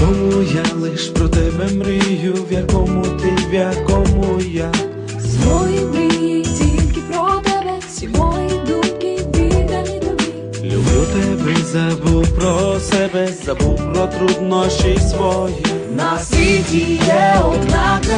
Якому я лиш про тебе мрію, в якому ти, в якому я. Свої мрії тільки про тебе, всі мої думки віддані тобі. Люблю тебе, забув про себе, забув про труднощі свої. На світі є одна країна,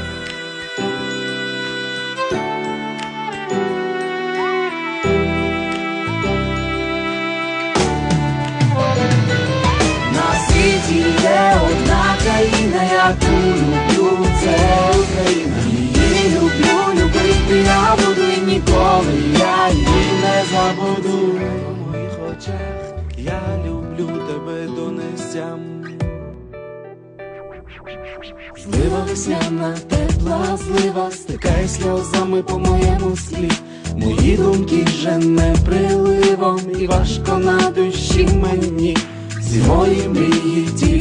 Одна країна, яку люблю, це Україна. Її люблю, любити я буду і ніколи я її не забуду. В моїх очах я люблю тебе до нестям. Злива весняна, тепла злива, стикає сльозами по моєму склі. Мої думки жене приливом, і важко на душі мені. Всі мої мрії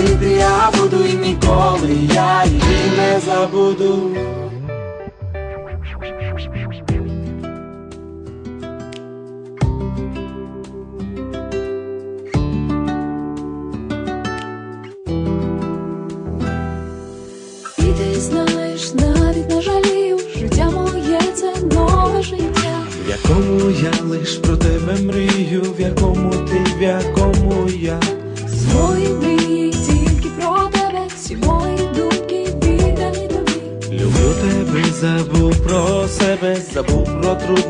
Любити я буду і ніколи я її не забуду. І ти знаєш, навіть не жалію, життя моє це нове життя. В якому я лиш про тебе мрію, в якому ти, в якому я.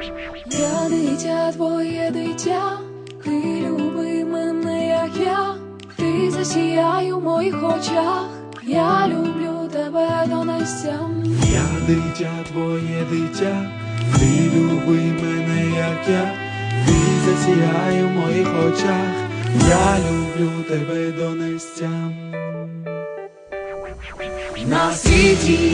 Я дитя, твоє дитя, ти люби мене, як я, ти засіяй у моїх очах, я люблю тебе до нестям. Я дитя, твоє дитя, ти люби мене, як я, ти засіяй у моїх очах, я люблю тебе до нестям. На світі